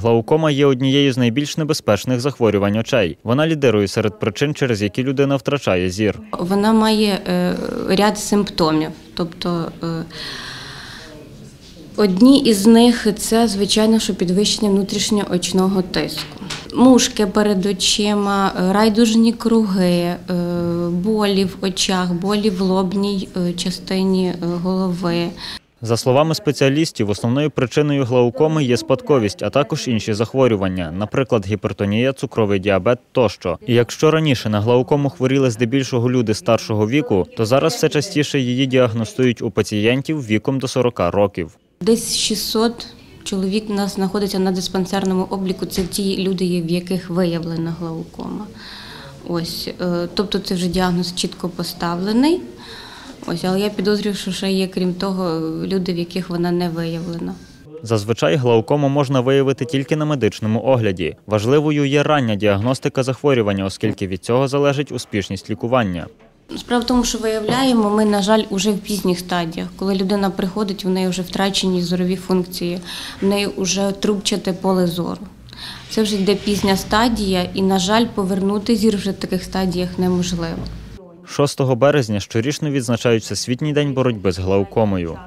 Глаукома є однією з найбільш небезпечних захворювань очей. Вона лідирує серед причин, через які людина втрачає зір. Вона має е, ряд симптомів. Тобто е, одні із них це, звичайно, що підвищення внутрішньоочного тиску. Мушки перед очима, райдужні круги, е, болі в очах, болі в лобній е, частині е, голови. За словами спеціалістів, основною причиною глаукоми є спадковість, а також інші захворювання, наприклад, гіпертонія, цукровий діабет тощо. І якщо раніше на глаукому хворіли здебільшого люди старшого віку, то зараз все частіше її діагностують у пацієнтів віком до 40 років. Десь 600 чоловік у нас знаходиться на диспансерному обліку. Це ті люди, в яких виявлена глаукома. Ось, е, тобто це вже діагноз чітко поставлений. Ось, але я підозрюю, що ще є, крім того, люди, в яких вона не виявлена. Зазвичай глаукому можна виявити тільки на медичному огляді. Важливою є рання діагностика захворювання, оскільки від цього залежить успішність лікування. Справа в тому, що виявляємо ми, на жаль, уже в пізніх стадіях. Коли людина приходить, в неї вже втрачені зорові функції, в неї вже трубчате поле зору. Це вже йде пізня стадія, і, на жаль, повернути зір вже в таких стадіях неможливо. 6 березня щорічно відзначають Всесвітній день боротьби з глаукомою.